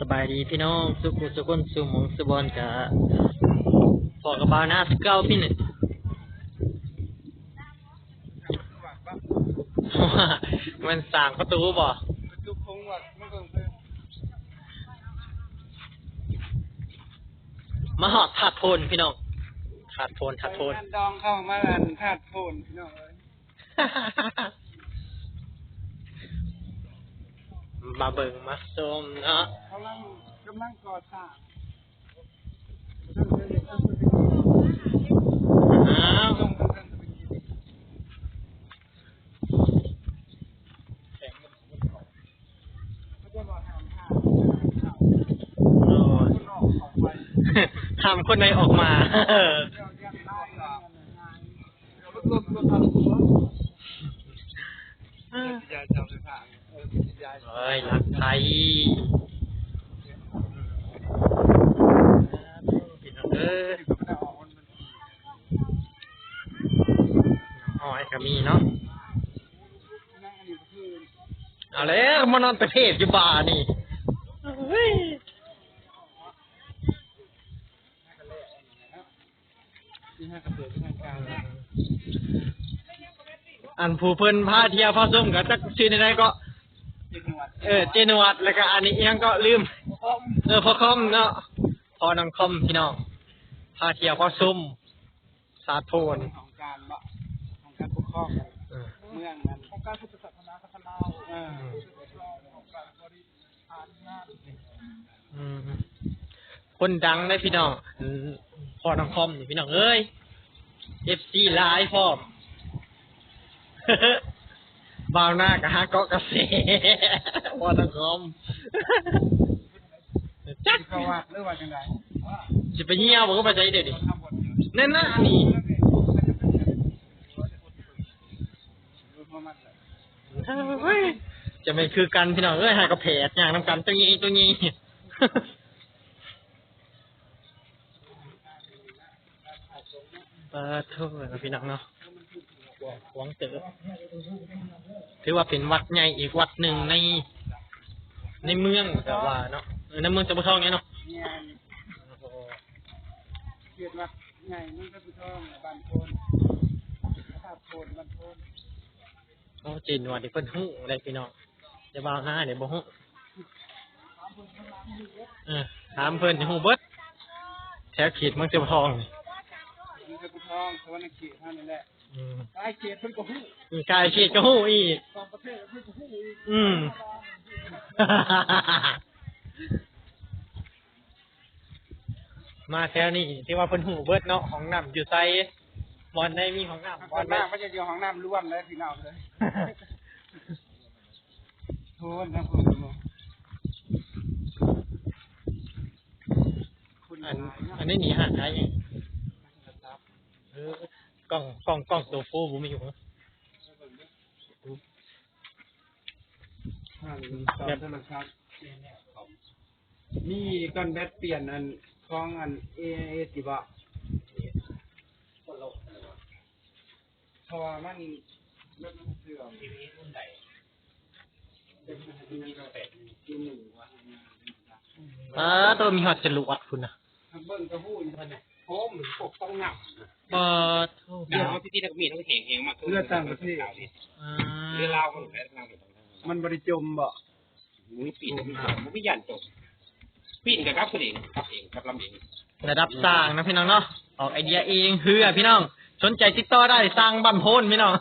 สบายดีพี่น้องสุขุสุขนสุหมองสุบอนกะพอกับบาวหน้าสเก้าพี่หนึ่งมันสั่งประตูบ่จุกคงว่ามันก็เป็นมาหอดถาดโพนพี่น้องถาดโพนถาดโพนงานดองเข้ามาอันธาตุโพนพี่น้องเอ้ย มาเบิ่งมาชมเนาะกำลังกำลังก่อสร้างอ้าวลงกันกันเป็นกี่เขาจะบอกทำท่าโอ้ยคุณออกออกไปทำคนในออกมา เฮ้ยรักไทยพี่น้องเอ้ยก็ไม่ได้ออกมันมันอ้อยก็มีเนาะ เอาแล้วมานอนประเทศอยู่บ่านนี่อันผู้เพิ่นพาเที่ยวพาส้มก็จักชื่อใดก็ เออเจนวัดแล้วก็อันนี้เอียงก็ลืม เออพอคอมเนาะพอน้องคอมพี่น้องพาเที่ยวพาส้มสาดโพนของการบะของการปกครองเออเมืองนั้นของการพุทธศาสนาพัฒนาเออของการบริหารงานอืมคนดังได้พี่น้องอืมพอน้องคอมนี่พี่น้องเอ้ย FC ไลฟ์พร้อม บาวหน้ากับฮาเกาะกระเสพอน้องคอมจักประวัติหรือว่าจังไดจะไปเหี่ยวบอกก็ไปใจเดี๋ยวดิทำบทอยู่แน่นน้านี่รู้ประเลยเฮ้ยจะไม่คือกันพี่น้องเอ้ยหายกระเพดอย่างน้ำกันตัวนี้ตัวนี้ปิดเท่าไหร่พี่น้องเนาะ หวังเต๋อถือว่าเป็นวัดใหญ่อีกวัดหนึ่งใน ในเมืองแต่ว่าเนาะเออในเมืองจะบุทองเนี้ยเนาะเนี่ยเกียรติวัดใหญ่มันก็คือทองบ้านโพนธาตุโพนบ้านโพนโอ้จีนวัดที่เพิ่นหู้อะไรพี่น้องจะบ่าวหน้าเดี๋ยวบ่หู้เออถามเพิ่นจะหู้เบิดแถวเขตเมืองจะบุทองนี่มันก็คือทองสวรรณเขตเท่านั้นแหละ อืมใต้เขตเพิ่นก็ฮู้มีกายเขตก็หู้อีกตอนประเทศเพิ่นก็ฮู้อีกอืม มาแถวนี้ที่ว่าเพิ่นหูเบิดเนาะของน้ำอยู่ไซบอลได้มีของน้ำบบ้าอนลหน้าได้มันจะอยู่ห้องน้ำร่วมเลยพี่น้องเลยโทนนะคุณคุณอันอันนี้หนีหาดได้ยังเออ กล้องกล้องกล้องตัวฟูบุมีอยู่แบบธรรมชาตินี่ก้อนแบตเปลี่ยนอันของอันเอเอสิบะเพราะว่ามันมันเสื่อมทีวีรุ่นใดเป็นทีวีเป็ดทีหนึ่งวะอ่าตัวมีหอดจรวดคุณนะเบิ้งกระหู้อยู่ท่านเนี่ย โอ้มปกต้องหนักเปิดเดี๋ยวพี่ที่นักมีต้องเห็นเองมากเลือดต่างประเทศอ่าเรือลาวคนแพ้ลาวอยู่ตรงนั้นมันบริจมบ่มึงปีนมึงมึงไม่ยันจบปีนกับกับคนเองกับเองกับลำเองระดับสร้างนะพี่น้องเนาะออกไอเดียเองเฮือพี่น้อง สนใจติดต่อได้สร้างบันโพนพี่น้อง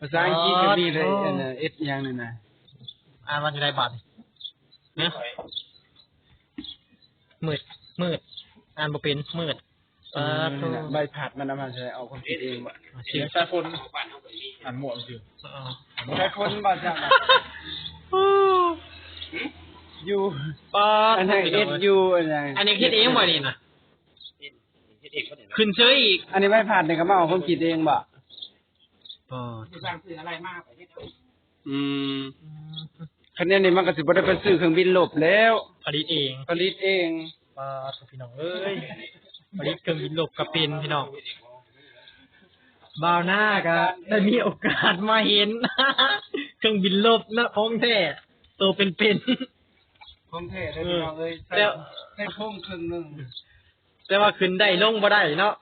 ภาษาอังกฤษก็มีเลยอันน่ะเอ็ดอย่างนึงนะอ่านวันจะได้บัตรเนี่ยมืดมืด อ่านบ่เป็นมืดเออโทษใบผัดมันเอามาใช้เอาความคิดเองบ่เสียงใช้คนบ้านเขาคนนี้อันหมวกคืออ๋อใช้คนบ่จ้ะยูปาดอันนั้นเอ็ดยูอันนั้นอันนี้คิดเองบ่นี่นะที่เด็กคนไหนขึ้นเชยอีก อันนี้ใบผัดเนี่ยก็มาเอาความคิดเองบ่ปาดสร้างคืออะไรมากไปที่อืมคันนี้นี่มันก็สิบ่ได้ไปซื้อเครื่องบินลบแล้ว ผลิตเอง ผลิตเอง ปาดพี่น้องเอ้ยผลิตเครื่องบินลบกับเป็นพี่น้องบ่าวหน้าก็ได้มีโอกาสมาเห็นเครื่องบินลบนะของแท้ตัวเป็นๆพของแท้ได้พี่น้องเอ้ยใส่แล้วใส่โพ่งครึ่งหนึงแต่ว่าขึ้นได้ลงบ่ได้เนาะ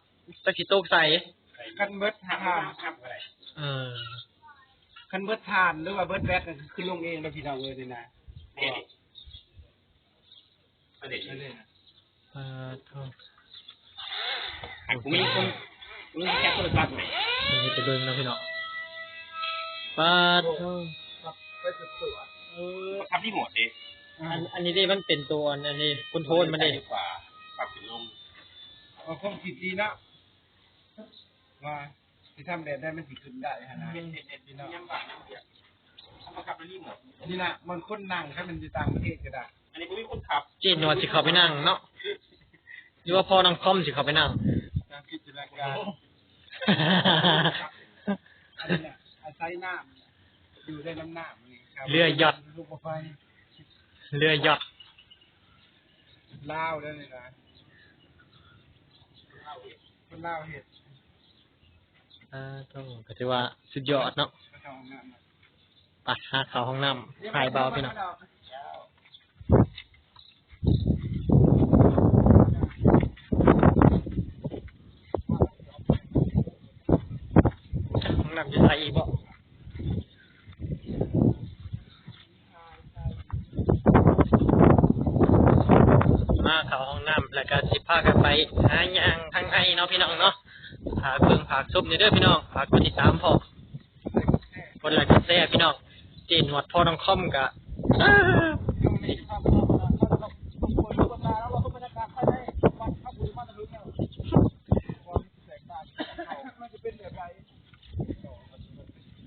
ตะกี้ตกใส่คันเบิดทานเออคันเบิดทานหรือว่าเบิดแบตนั่นคือลงเองแล้วพี่น้องเอ้ยนี่นะเด็ดเด็ดนั่นเองนะปาโทอัน กูมีคนกูมีแค่โทรศัพท์ไหมมันจะเบิ่งเนาะพี่น้องปาโทไปสุดตัวเออทำที่หมดดิอันอันนี้ได้มันเป็นตัวอันนี้คุณโทนมันได้ดีกว่าปรับลงเอาคงคิดดีนะว่าที่ทำแดดได้มันสิขึ้นได้ฮะนะเด็ดเด็ดเด็ดพี่น้องยังบาทยังเดียวทำมาขับรีโมทนี่นะมันคนนั่งถ้ามันอยู่ต่างประเทศก็ได้ อันนี้กูมีคนขับเจนนวดสิเข้าไปนั่งเนาะหรือว่าพ่อน้องคอมสิเข้าไปนั่งการคิดจินตนาการอันนี้เนี่ยอาศัยน้ำอยู่ได้น้ำน้ำนี่ครับเรือยอดลูกไฟเรือยอดลาวได้เลยนะคนลาวเห็ดปาโทก็ถือว่าสุดยอดเนาะก็ทำงานมาไปหาเข้าห้องน้ำหายเบาพี่น้องห้อง น้ำจะใส่อีกบ่มาเข้าห้องน้ำแล้วก็สิพากันไปหาหยางทางไห้เนาะพี่น้องเนาะฝากเบิ่งฝากซุปนี่เด้อพี่น้องฝากกดติดตามพอคนละกระแสพี่น้องจีนหวดพ่อน้องคอมกะอ้า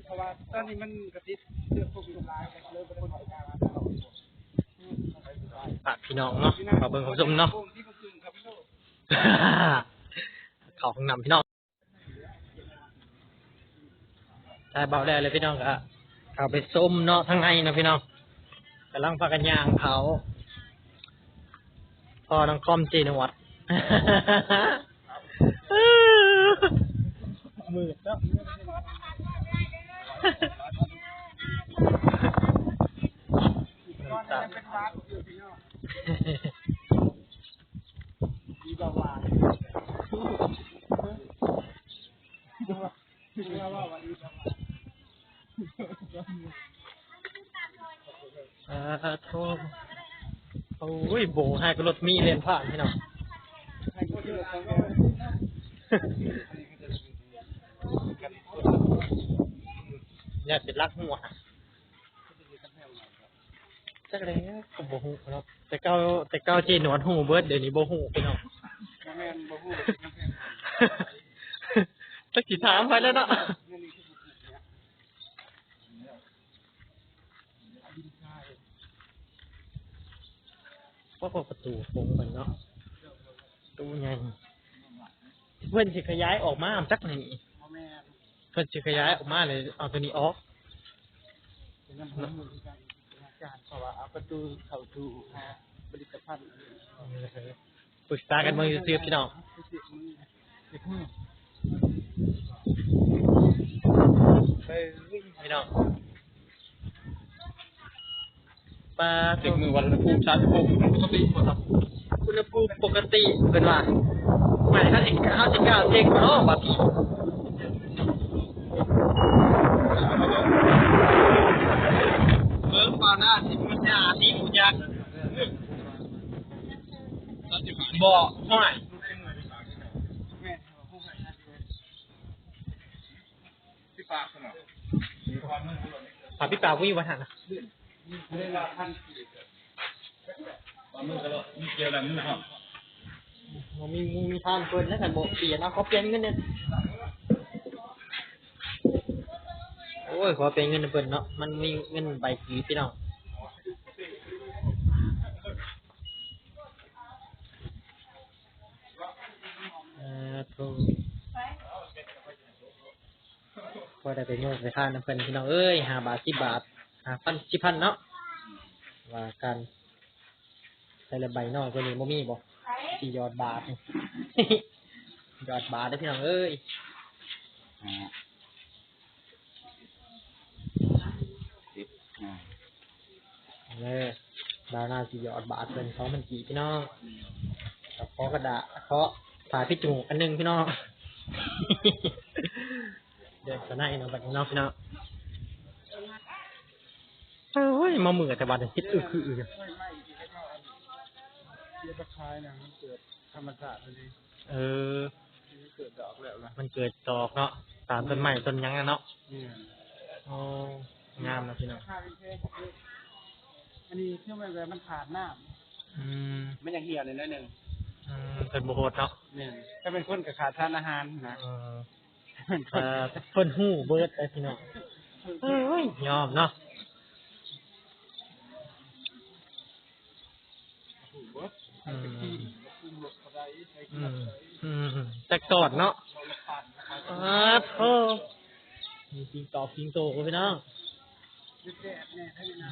เพราะว่าตอนนี้มัน กระติดเรื่องพวกยุงลายกันเลยเป็นคนของการฝากพี่น้องเนาะขอเบิ่งของซุมเนาะที่มันซึมครับพี่โลเขาของนำพี่น้องใช่เบาแล้เลยพี่น้องกะเขาไปส้มเนาะทั้งในเนาะพี่น้องกำลังพากันย่างเขาพอน้องคอมจีนวัดมืดเนาะตอนเป็นวัดอยู่พี่นองดีกว่าวาดีกว่าวันนี้อ่าโทษโอ้ยโบให้ก็รถมีเรียนผ่านพี่น้องให้คนที่เราต้องอยากจะรักหัว จักแล้วก็บ่ฮู้เนาะแต่เก้าแต่เก้าจีนหนวดหูเบิดเดี๋ยวนี้บ่ฮู้พี่น้องแม่นบ่ฮู้จักสิถามไปแล้วเนาะว่าพอประตูโค้งไปเนาะประตูใหญ่เพิ่นสิขยายออกมาจักนี่แม่นเพิ่นสิขยายออกมาเลยเอาตัวนี้ออก เป็นน้ำมันมือการการเพราะว่าเอาประตูเข้าสู่ผลิตภัณฑ์ปรึกษากันมือซื้อพี่น้องสิบมือสิบมืองพี่น้องปลาเด็กมือวันละภูมิชาติภูมิปกติครับอุณหภูมิปกติเป็นว่าไม่เขาสิเขาสิบเก้าเช็คเนาะว่าพี่เบิ่งปลาหน้าสิมันจะอาสีหมูยักษ์ บ่ห้อยแม่ผู้ให้นะที่ปากขนาดถามพี่ปลาวิ่งวันหันนะเวลาท่านมือกันแล้วมีเกลียวอะไรมือครับบ่มีมีมีทานเพิ่นแล้วกันบ่เปลี่ยนเอาเขาเปลี่ยนเงินเนี่ยโอ้ยขอเปลี่ยนเงินเพิ่นเนาะมันมีเงินใบสีพี่น้อง เอ่อโทรพอ ได้ไปโยกไปทานน้ำเพิ่นพี่น้องเอ้ยห้าบาทสิบบาทห้าพันสิบพันเนาะว่ากันใส่ละใบน้อยกว่านี้บ่มีบ่สี่ยอดบาทนี่ยอดบาทได้อพี่น้องเอ้ยสิบอ่าเออดาวหน้าสีหยอดบาทเป็นสองพันกี่พี่น้องกับเคาะกระดาษเคาะฝาพี่จูอันหนึงพี่น้อง เดี๋ยวจะได้เนาะบัดนี้เนาะพี่น้องเอ้ยมาเหมือแต่บัดนี้คิดอึกคืออึกไม่ไม่ที่ให้เขาเสียตะคายนะมันเกิดธรรมชาติเลยเออ มันเกิดดอกแล้วนะมันเกิดดอกเนาะตามต้นไม้ต้นหยังอะเนาะเนี่ยอ๋องามนะพี่น้องข้าวเป็นแค่อันนี้เชื่อไหมว่ามันขาดน้อืมมันยังเหี่ยวเลยนิดนึงอืมเป็นบุโหดเนาะำเนี่ยถ้าเป็นคนกับขาดทานอาหารนะ เอ่อเพิ่นหู้เบิดไปพี่น้องเอ้ยยอมเนาะถูกเบิดอืมคุมหลบเขาได้ใช้อืมอืมจักตอดเนาะอ้าโธ่มีปิงตอบปิงโตกูพี่น้องยึดแดดเนี่ยให้นะ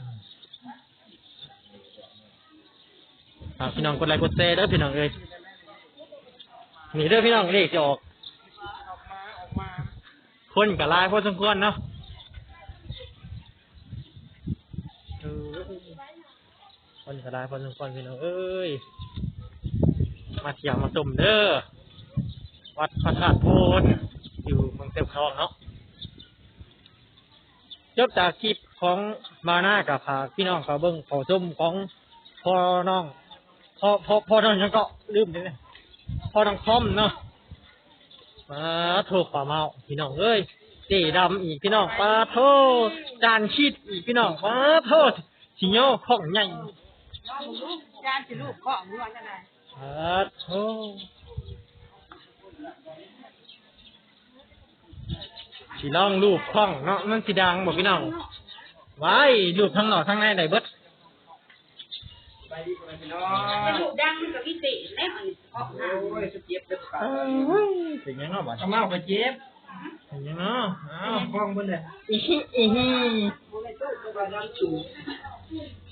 ฝาพี่น้องกดไลค์กดแชร์เด้อพี่น้องเอ้ยนี่เด้อพี่น้องเลขจะออกออกมาอ คนกับลายพอสมควรเนาะคนกับลายพอสมควรพี่น้องเอ้ย มาเที่ยวมาชมเด้อ วัดพระธาตุโพนอยู่เมืองเซฟคลองเนาะจบจากคลิปของมาหน้ากับพาพี่น้องเขาเบิ้งเขาชมของพ่อน้องพ่อพ่อพ่อน้องยังก็ลืมเลยพ่อน้องคอมเนาะ มาโทษป่าเมาพี่น้องเอ้ยเจดำอีกพี่น้องปาโทษจานชีดอีกพี่น้องปาโทษสิโยของใหญ่จานสิลูกของล้วนอะไรปาโทษสิลองรูปข้องเนาะมันสิดังบอกพี่น้องไว้รูปทั้งหนอกทั้งในได้เบิด ไปดีกว่าพี่น้องลูกดังมันกับวิเศษแล้วอันนี้ของน้โอ้ยสเจ็บจะขาดเอ้ยเป็นยังเนาะบัดขม่าไปเจ็บเป็นยังเนาะอ้าวคล้องบนเลยอีฮิอีฮิ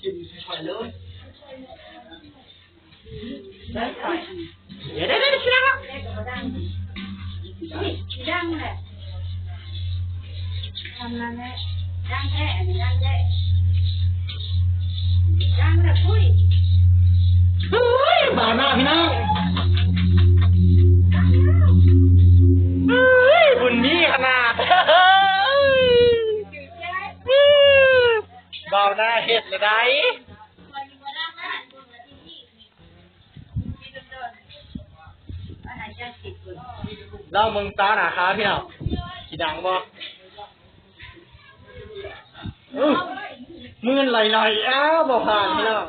กินคอยเลยเดี๋ยวเดี๋ยวเดี๋ยวสิดังแล้วำดังนี่ดังแหละทำนั่นแหละดังแท้อันนี้ดังแท้ดังแบบคุย เฮ้ยบาหน้าพี่น้องเฮ้ยบุญมีขนาดเบาหน้าเห็ดเลยได้เล่ามึงตาหนาคาพี่น้องสีดังบ่อื้อมื่นไหลๆอ้าวบ่ผ่านพี่น้อง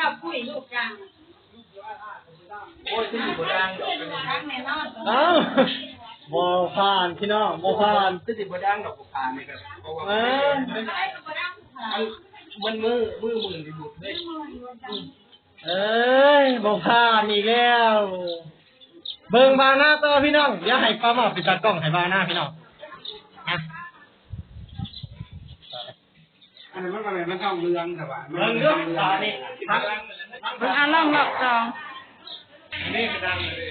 จับคุยลูกดังโอ้ยที่อยู่บนดังดอกดังแน่นอนเอ้าบ่ผ่านพี่น้องบ่ผ่านที่อยู่บนดังดอกผ่านนี่ครับเพราะว่าเอ้ยมันมือมือมือที่บุดเลยเอ้ยบ่ผ่านอีกแล้ว เบิ่งบางหน้าต่อพี่น้องอย่าให้ปลาหมอปิดตากล้องให้บางหน้าพี่น้องอะ อันนั้นมันอะไรมันเข้าเรืองแต่ว่าเบิ่งเรื่องตานี่ครับมันอ่านลองหลอกจองนี่กระดังเลย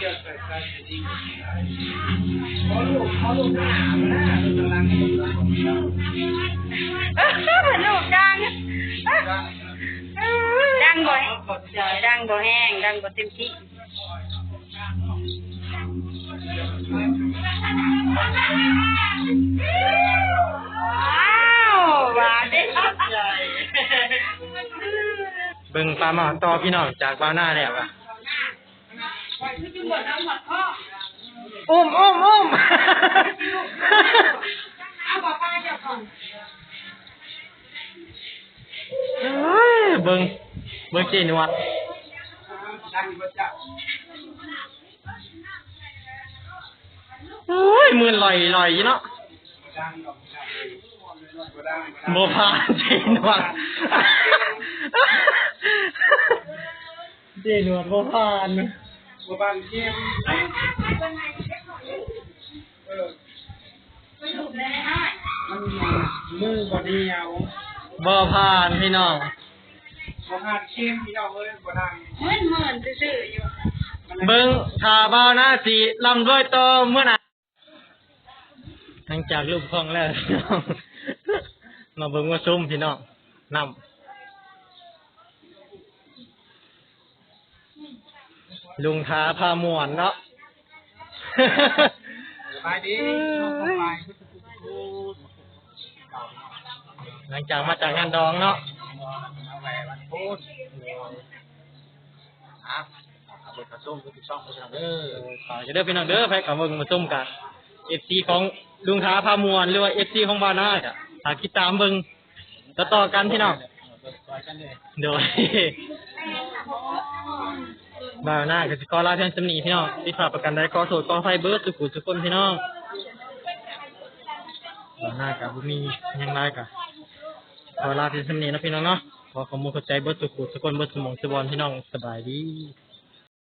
เจอใส่ใส่จริงเขาลูกเขาลูกหน้าหน้าเป็นกำลังลูกดังดังบ่ดังบ่แห้งดังบ่เต็มที่ งปลาหมอต่อพี่น้องจากบางหน้าแล้วอะคือจุ่มบ่เอาหมดข้ออุ้มอุ้มอุ้มเอาบ่ป้าเจ้าก่อนเอ้ยเบิ่งเบิ่งเจนวัดดังประจักษ์โอ้ยมือลอยลอยอยู่เนาะดังดอกดังโมพานเจนวด เจนวดโมพานบัวบานเข้มเออมันถูกเลยนะมันมือบอดีเอาโมพานพี่น้องบัวบานเข้มพี่น้องเอ้ยบัวดังเหมือนเหมือนซื่อๆอยู่เบิ้งถ้าบ่าวหน้าสีลำด้วยโตเมื่อไหร่หลังจากรูปคลองแล้วพี่น้องมาเบิ่งว่าซุ่มพี่น้องนำ ลุงท้าพามวนเนาะสบายดีน้องสบายหลังจากมาจากงานดองเนาะมาแหววันพุธอะเอาไปกระส้มไปติดช่องไปทางเด้อขอจะเด้อพี่น้องเด้อไปกับเบิ่งมาซุ่มกันเอฟซีของลุงท้าพามวนหรือว่าเอฟซีของบานาจ้ะหากติดตามเบิ่งต่อต่อกันพี่น้องซอยกันเลยโดย บานากสิขอลาเพียงสำนีพี่น้องที่ฝากประกันได้กอโทษขออภัยเบิร์ดสุขุทุกคนพี่น้องบานากับบุมีหยังไรกับขอลาเพียงสำนีนะพี่น้องเนาะขอขอบคุณเข้าใจเบิร์ดสุขุทุกคนเบิร์ดสมองสบอนพี่น้องสบายดี